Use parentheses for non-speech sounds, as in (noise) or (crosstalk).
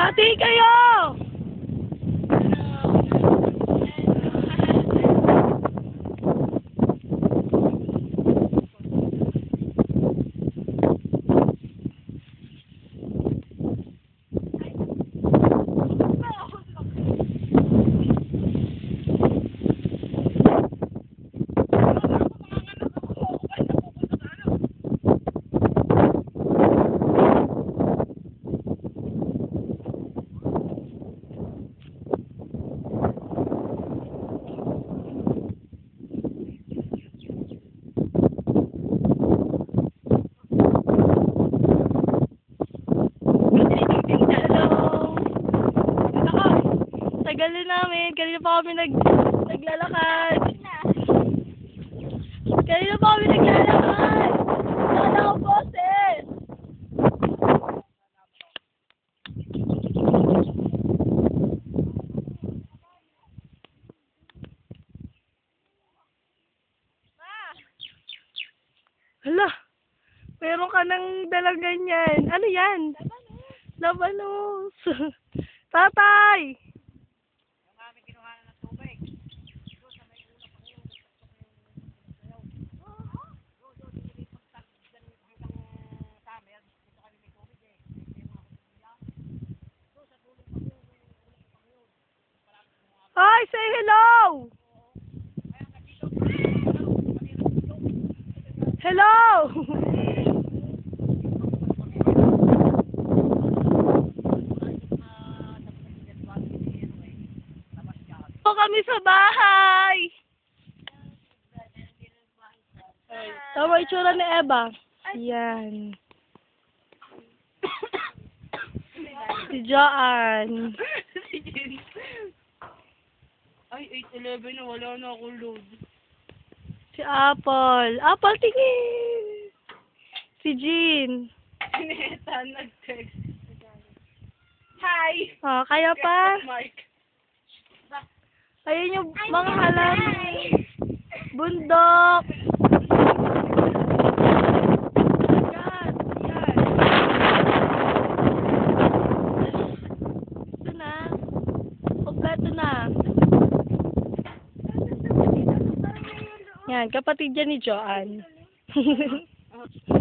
Pati kayo! Na namin. Kanina pa kami nag, naglalakad. Kanina pa kami naglalakad. Wala ako boses. Hala, meron ka ng dalang ganyan. Ano yan? Labanos. (laughs) Tatay! Hi, say hello! Hello! Po kami sa bahay. Tama itsura ni Eva. Yan. si Joanne. Ay, 8-11 na wala na akong load. Si Apple. Apple, tingin! Si Jean. Neta, nag-text. Hi! Oh, kaya pa? Mike. Ayun yung mga halaman. Bundok. Yan, yan. Ito na. Kompleto na. Yan, kapatid yan ni Joanne. (laughs)